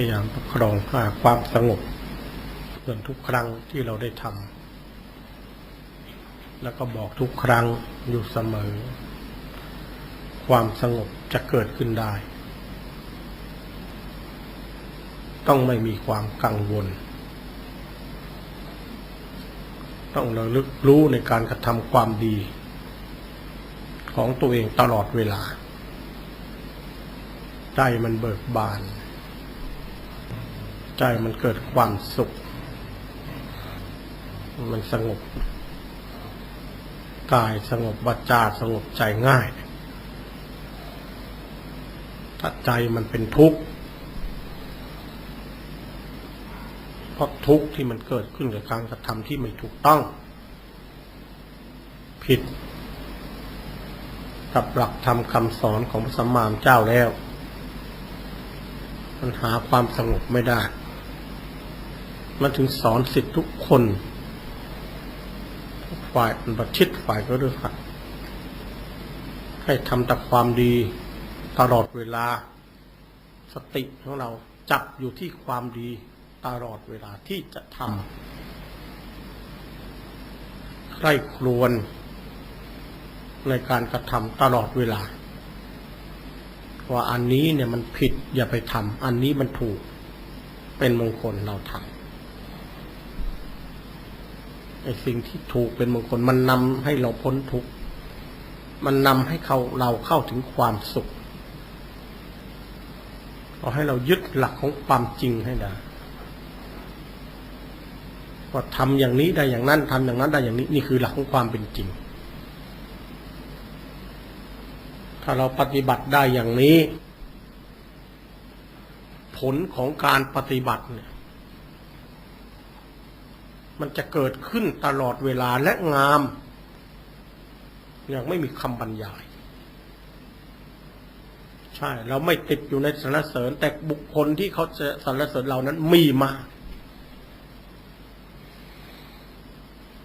ยายามประครองหาความสงบเพื่อนทุกครั้งที่เราได้ทำแล้วก็บอกทุกครั้งอยู่เสมอ ความสงบจะเกิดขึ้นได้ ต้องไม่มีความกังวล ต้องระลึกรู้ในการกระทำความดี ของตัวเองตลอดเวลาใจมันเบิกบาน ใจมันเกิดความสุข มันสงบกายสงบวาจาสงบใจง่ายถ้าใจมันเป็นทุกข์เพราะทุกข์ที่มันเกิดขึ้นกับการกระทำที่ไม่ถูกต้อง ผิดกับหลักธรรมคำสอนของพระสัมมาสัมพุทธเจ้าแล้ว มันหาความสงบไม่ได้ มันถึงสอนสิทธิทุกคน ฝ่ายมันประชิดฝ่ายก็ด้วยกันให้ทำแต่ความดีตลอดเวลา สติของเราจับอยู่ที่ความดีตลอดเวลาที่จะทำใคร่ครวญในการกระทำตลอดเวลา ว่าอันนี้เนี่ยมันผิดอย่าไปทำอันนี้มันถูกเป็นมงคลเราทำ ไอ้สิ่งที่ถูกเป็นมงคลมันนำให้เราพ้นทุกข์มันนำให้เขาเราเข้าถึงความสุขขอให้เรายึดหลักของความจริงให้ได้ว่าทำอย่างนี้ได้อย่างนั้นทำอย่างนั้นได้อย่างนี้ นี่คือหลักของความเป็นจริง ถ้าเราปฏิบัติได้อย่างนี้ ผลของการปฏิบัติเนี่ย มันจะเกิดขึ้นตลอดเวลาและงามย่างไม่มีคำบรรยาย ใช่ เราไม่ติดอยู่ในสรรเสริญ แต่บุคคลที่เขาจะสรรเสริญเรานั้นมีมาก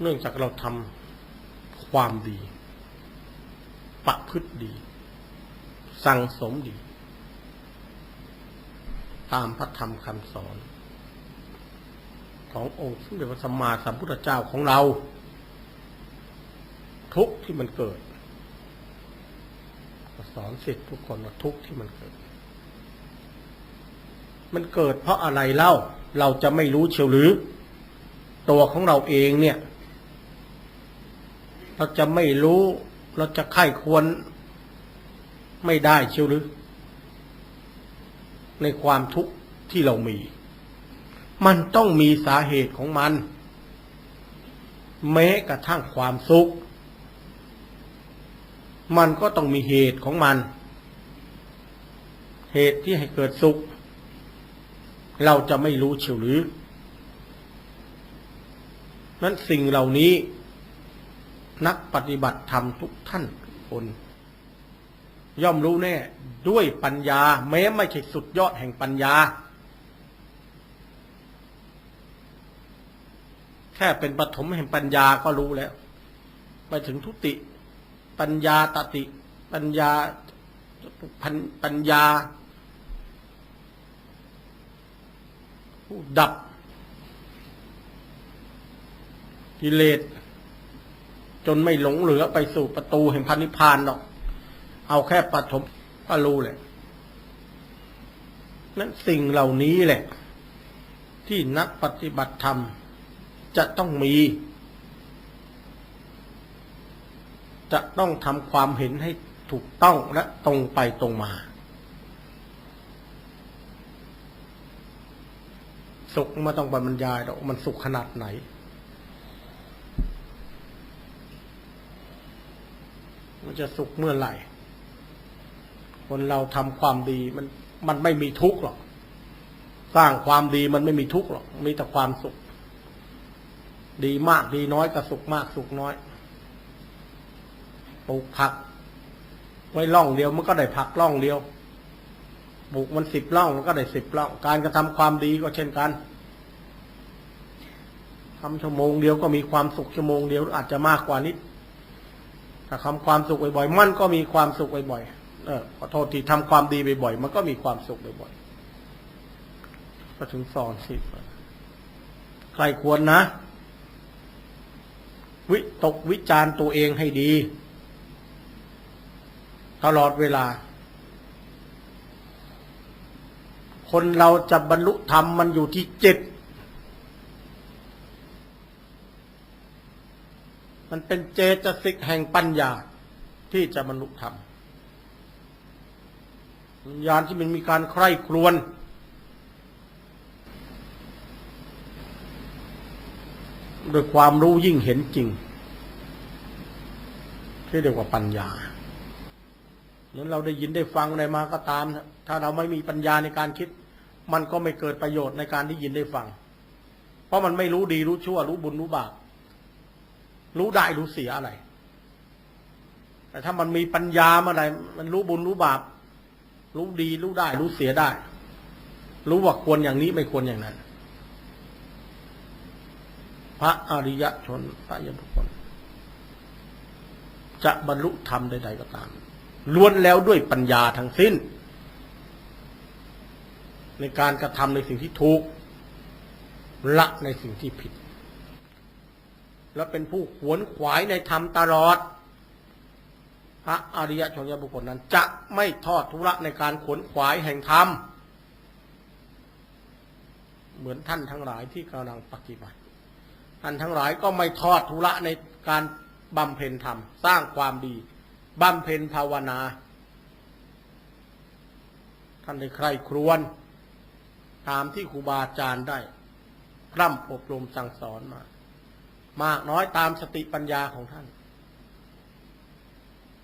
เนื่องจากเราทำความดี ประพฤติดี สั่งสมดี ตามพระธรรมคำสอน ขององค์สมเด็จพระสัมมาสัมพุทธเจ้าของเรา ทุกที่มันเกิดสอนสิทธิ์ทุกคนว่าทุกที่มันเกิด มันเกิดเพราะอะไรเล่า เราจะไม่รู้เชียวหรือ ตัวของเราเองเนี่ย เราจะไม่รู้ เราจะไข้ควรไม่ได้เชียวหรือ ในความทุกข์ที่เรามี มันต้องมีสาเหตุของมัน แม้กระทั่งความสุข มันก็ต้องมีเหตุของมัน เหตุที่ให้เกิดสุข เราจะไม่รู้เชียวหรือ นั้นสิ่งเหล่านี้ นักปฏิบัติธรรมทุกท่านทุกคน ย่อมรู้แน่ด้วยปัญญา แม้ไม่ใช่สุดยอดแห่งปัญญา แค่เป็นปฐมแห่งปัญญาก็รู้แล้ว ไปถึงทุติ ปัญญาตติ ปัญญาปัญปัญญา ผู้ดับกิเลสจนไม่หลงเหลือไปสู่ประตูแห่งพันนิพพานหรอก เอาแค่ปฐมก็รู้แหละ นั้นสิ่งเหล่านี้แหละ ที่นักปฏิบัติธรรม จะต้องมี จะต้องทำความเห็นให้ถูกต้องและตรงไปตรงมา สุขไม่ต้องบรรยายหรอกมันสุขขนาดไหน มันจะสุขเมื่อไหร่ คนเราทำความดีมันมันไม่มีทุกข์หรอก สร้างความดีมันไม่มีทุกข์หรอก มีแต่ความสุข ดีมากดีน้อยก็สุขมากสุขน้อยปลูกผัก ไว้ล่องเดียวมันก็ได้ผักล่องเดียวปลูกมันสิบล่องมันก็ได้สิบล่อง การกระทำความดีก็เช่นกันทำชั่วโมงเดียวก็มีความสุขชั่วโมงเดียวอาจจะมากกว่านิดถ้าทำความสุขบ่อยๆมันก็มีความสุขบ่อยๆเออขอโทษที่ทำความดีบ่อยๆมันก็มีความสุขบ่อยๆก็ถึงสอนสิใครควรนะ วิตกวิจารณ์ตัวเองให้ดี ตลอดเวลา คนเราจะบรรลุธรรมมันอยู่ที่จิตมันเป็นเจตสิกแห่งปัญญาที่จะบรรลุธรรมวิญญาณที่มันมีการใคร่ครวญ โดยความรู้ยิ่งเห็นจริง ที่เรียกว่าปัญญาเหมือนเราได้ยินได้ฟังอะไรมาก็ตาม ถ้าเราไม่มีปัญญาในการคิด มันก็ไม่เกิดประโยชน์ในการที่ยินได้ฟัง เพราะมันไม่รู้ดีรู้ชั่ว รู้บุญรู้บาปรู้ได้รู้เสียอะไร แต่ถ้ามันมีปัญญาเมื่อไรมันรู้บุญรู้บาป รู้ดีรู้ได้ รู้เสียได้ รู้ว่าควรอย่างนี้ไม่ควรอย่างนั้น พระอริยชนพระยบุคคลจะบรรลุธรรมใด ๆ ก็ตาม ล้วนแล้วด้วยปัญญาทั้งสิ้น ในการกระทำในสิ่งที่ถูก ละในสิ่งที่ผิด และเป็นผู้ขวนขวายในธรรมตลอด พระอริยชนบุคคลนั้น จะไม่ทอดทุระในการขวนขวายแห่งธรรม เหมือนท่านทั้งหลายที่กำลังปฏิบัติ ท่านทั้งหลายก็ไม่ทอดทุระในการบำเพ็ญธรรม สร้างความดีบำเพ็ญภาวนา ท่านได้ใครครวญตามที่ครูบาอาจารย์ได้พร่ำอบรมสั่งสอนมา มากน้อยตามสติปัญญาของท่าน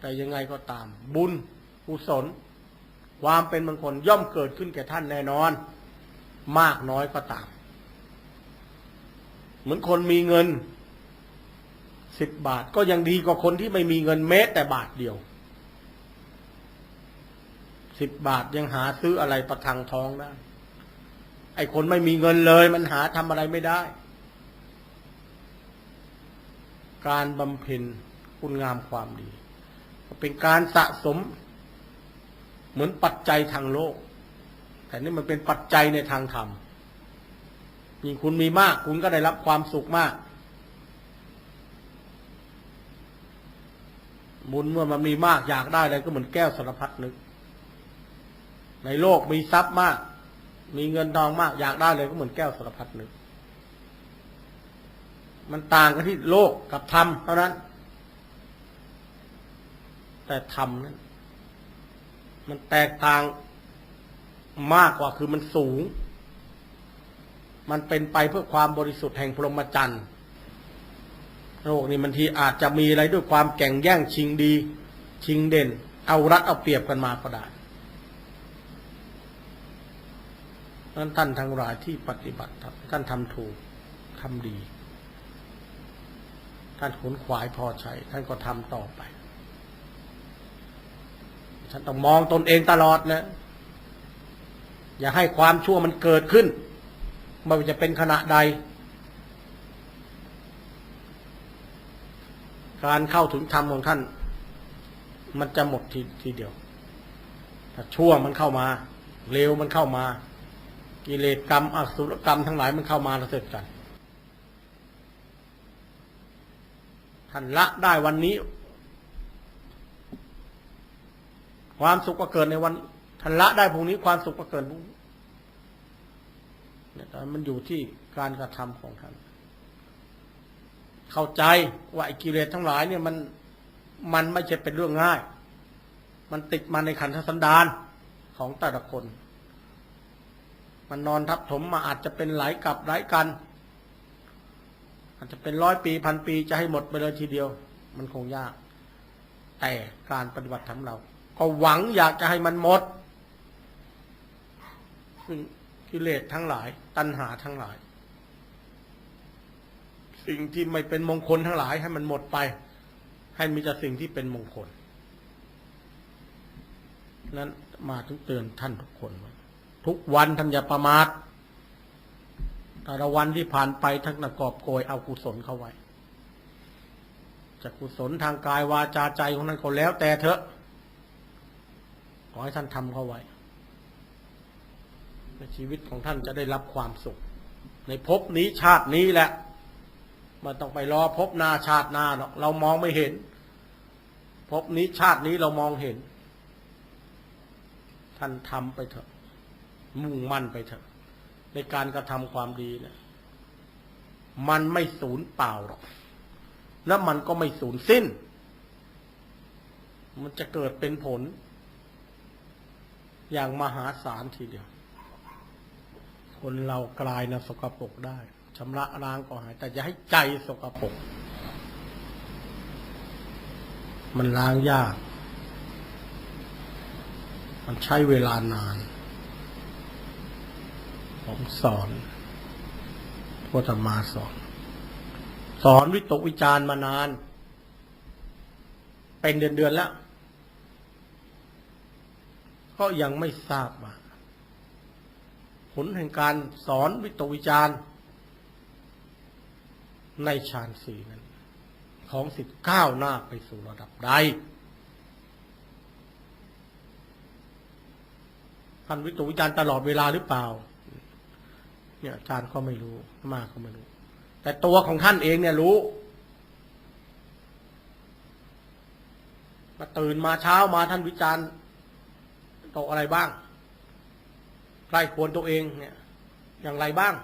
แต่ยังไงก็ตาม บุญกุศล ความเป็นมงคลย่อมเกิดขึ้นแก่ท่านแน่นอน มากน้อยก็ตาม เหมือนคนมีเงินสิบบาทก็ยังดีกว่าคนที่ไม่มีเงินแม้แต่บาทเดียวสิบบาทยังหาซื้ออะไรประทังท้องได้ ไอ้คนไม่มีเงินเลยมันหาทำอะไรไม่ได้ การบำเพ็ญคุณงามความดี เป็นการสะสม เหมือนปัจจัยทางโลก แต่นี่มันเป็นปัจจัยในทางธรรม ยิ่งคุณมีมาก คุณก็ได้รับความสุขมาก บุญเมื่อมันมีมากอยากได้อะไรก็เหมือนแก้วสารพัดนึก ในโลกมีทรัพย์มาก มีเงินทองมาก อยากได้เลยก็เหมือนแก้วสารพัดนึก มันต่างกันที่โลกกับธรรมเท่านั้น แต่ธรรมนั้น มันแตกต่างมากกว่าคือมันสูง มันเป็นไปเพื่อความบริสุทธิ์แห่งพรหมจรรย์โลกนี้มันทีอาจจะมีอะไรด้วยความแข่งแย่งชิงดี ชิงเด่น เอารัดเอาเปรียบกันมาก็ได้นั้นท่านทั้งหลายที่ปฏิบัติท่านทำถูกทำดี ท่านขนขวายพอใช้ท่านก็ทำต่อไป ท่านต้องมองตนเองตลอดนะ อย่าให้ความชั่วมันเกิดขึ้น ไม่ว่าจะเป็นขณะใด การเข้าถึงธรรมของท่าน มันจะหมดทีทีเดียว ถ้าชั่วมันเข้ามาเลวมันเข้ามา กิเลสกรรมอสุรกรรมทั้งหลายมันเข้ามาแล้วเสร็จกันท่านละได้วันนี้ ความสุขก็เกิดในวันท่านละได้พรุ่งนี้ความสุขก็เกิดพรุ่งนี้ มันอยู่ที่การกระทำของท่าน เข้าใจว่าไอ้กิเลสทั้งหลายเนี่ยมันมันไม่ใช่เป็นเรื่องง่าย มันติดมาในขันธสันดานของแต่ละคน มันนอนทับถมมาอาจจะเป็นหลายกับหลายกัน อาจจะเป็นร้อยปีพันปีจะให้หมดไปเลยทีเดียว มันคงยาก แต่การปฏิบัติธรรมเรา ก็หวังอยากจะให้มันหมดซึ่ง กิเลสทั้งหลาย ตัณหาทั้งหลาย สิ่งที่ไม่เป็นมงคลทั้งหลาย ให้มันหมดไป ให้มีแต่สิ่งที่เป็นมงคล นั้นมาถึงเตือนท่านทุกคน ทุกวันท่านอย่าประมาทแต่ละวันที่ผ่านไปทั้งนกอบโกยเอากุศลเข้าไว้จะกุศลทางกายวาจาใจของท่านก็แล้วแต่เถอะ ขอให้ท่านทำเข้าไว้ ชีวิตของท่านจะได้รับความสุข ในภพนี้ชาตินี้แหละ มันต้องไปรอภพหน้าชาติหน้าหรอกเรามองไม่เห็นภพนี้ชาตินี้เรามองเห็น ท่านทำไปเถอะ มุ่งมั่นไปเถอะ ในการกระทำความดีเนะี่ยมันไม่สูญเปล่าหรอกแล้วมันก็ไม่สูญสิ้น มันจะเกิดเป็นผล อย่างมหาศาลทีเดียว คนเรากลายนะสกปรกได้ชำระล้างก็หาย แต่อย่าให้ใจสกปรกมันล้างยาก มันใช้เวลานาน ผมสอนพุทธมาสอน สอนวิตกวิจารมานาน เป็นเดือนๆแล้ว ก็ยังไม่ทราบว่า ผลแห่งการสอนวิตกวิจารณ์ ในฌานสี่นั้น ของสิทธิ์ก้าวหน้าไปสู่ระดับใดท่านวิตกวิจารณ์ตลอดเวลาหรือเปล่า เนี่ยอาจารย์ก็ไม่รู้มากก็ไม่รู้ แต่ตัวของท่านเองเนี่ยรู้มาตื่นมาเช้ามาท่านวิจารณ์ตกอะไรบ้าง ใครควรตัวเองเนี่ยอย่างไรบ้าง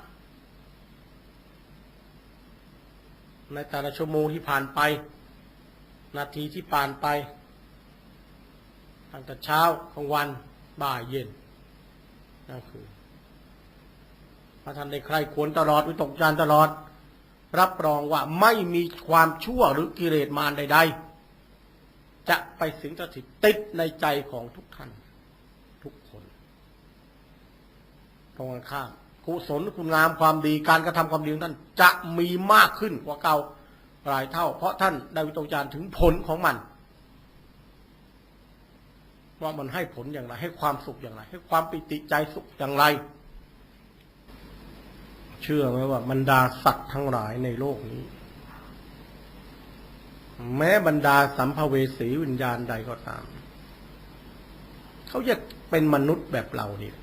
ในแต่ละชั่วโมงที่ผ่านไป นาทีที่ผ่านไปตั้งแต่เช้ากลางวันบ่ายเย็นนั่นคือพระท่านได้ใครควรตลอดวิตกจารตลอด รับรองว่าไม่มีความชั่วหรือกิเลสมารใด ๆ จะไปสิงสถิตติดในใจของทุกท่าน ทุกคน ตรงกันข้ามกุศลคุณงามความดีการกระทำความดีของท่านจะมีมากขึ้นกว่าเก่าหลายเท่า เพราะท่านได้วิจารณ์ถึงผลของมันว่ามันให้ผลอย่างไร ให้ความสุขอย่างไร ให้ความปิติใจสุขอย่างไร เชื่อไหมว่าบรรดาสัตว์ทั้งหลายในโลกนี้ แม้บรรดาสัมภเวสีวิญญาณใดก็ตาม เขาจะเป็นมนุษย์แบบเราเนี่ย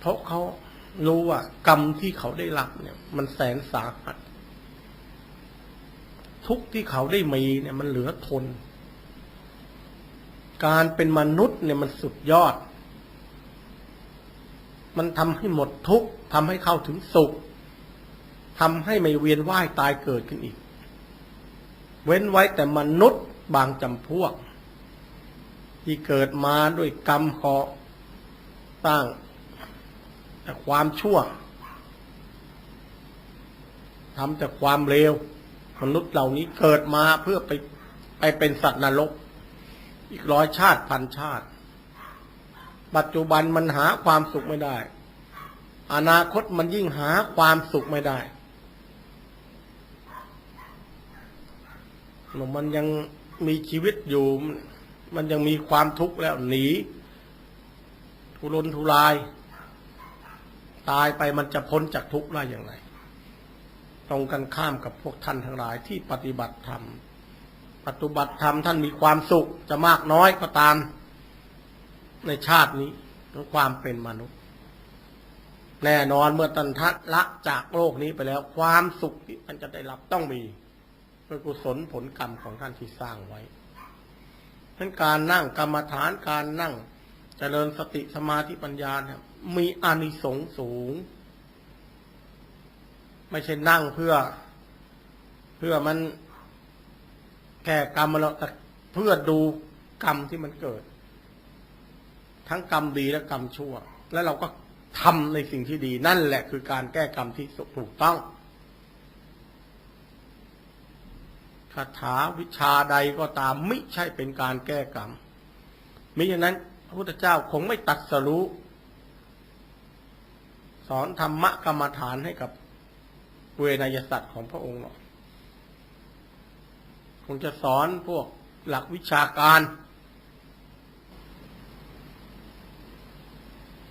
เพราะเขารู้ว่ากรรมที่เขาได้รับเนี่ย มันแสนสาหัส ทุกที่เขาได้มีเนี่ย มันเหลือทน การเป็นมนุษย์เนี่ยมันสุดยอด มันทำให้หมดทุกทำให้เข้าถึงสุขทำให้ไม่เวียนว่ายตายเกิดขึ้นอีก เว้นไว้แต่มนุษย์บางจำพวก ที่เกิดมาด้วยกรรมขอสร้าง แต่ความชั่วทำแต่ความเลวมนุษย์เหล่านี้เกิดมาเพื่อไปไปเป็นสัตว์นรก อีกร้อยชาติพันชาติ ปัจจุบันมันหาความสุขไม่ได้ อนาคตมันยิ่งหาความสุขไม่ได้มันยังมีชีวิตอยู่ มันยังมีความทุกข์แล้วหนีทุรนทุราย ตายไปมันจะพ้นจากทุกข์ได้อย่างไร ตรงกันข้ามกับพวกท่านทั้งหลายที่ปฏิบัติธรรมปฏิบัติธรรมท่านมีความสุขจะมากน้อยก็ตามในชาตินี้ของความเป็นมนุษย์ แน่นอนเมื่อตันทัดละจากโลกนี้ไปแล้ว ความสุขที่มันจะได้รับต้องมีเป็นกุศลผลกรรมของท่านที่สร้างไว้ทั้นการนั่งกรรมฐานการนั่งจเจริญสติสมาธิปัญญาเนี่ย มีอานิสงส์สูง ไม่ใช่นั่งเพื่อ เพื่อมันแก้กรรมมาแล้วแต่เพื่อดูกรรมที่มันเกิด ทั้งกรรมดีและกรรมชั่ว แล้วเราก็ทำในสิ่งที่ดีนั่นแหละคือการแก้กรรมที่ถูกต้องคาถาวิชาใดก็ตามไม่ใช่เป็นการแก้กรรมมิฉะนั้นพระพุทธเจ้าคงไม่ตัดสรู้ สอนธรรมะกรรมฐานให้กับเวนยสัตว์ของพระองค์หรอกคงจะสอนพวกหลักวิชาการ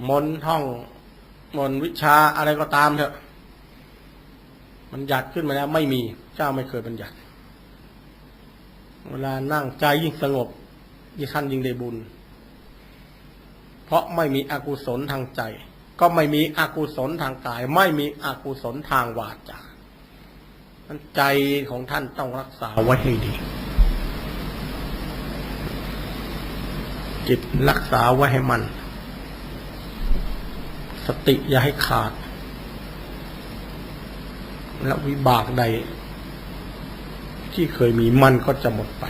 มนท่อง มนวิชาอะไรก็ตามเถอะ มันหยัดขึ้นมาแล้วไม่มีเจ้าไม่เคยบัญญัติ เวลานั่งใจยิ่งสงบ ยิ่งท่านยิ่งได้บุญ เพราะไม่มีอกุศลทางใจ ก็ไม่มีอกุศลทางกาย ไม่มีอกุศลทางวาจาใจของท่านต้องรักษาไว้ให้ดี จิตรักษาไว้ให้มัน สติอย่าให้ขาด และวิบากใด ที่เคยมีมันก็จะหมดไป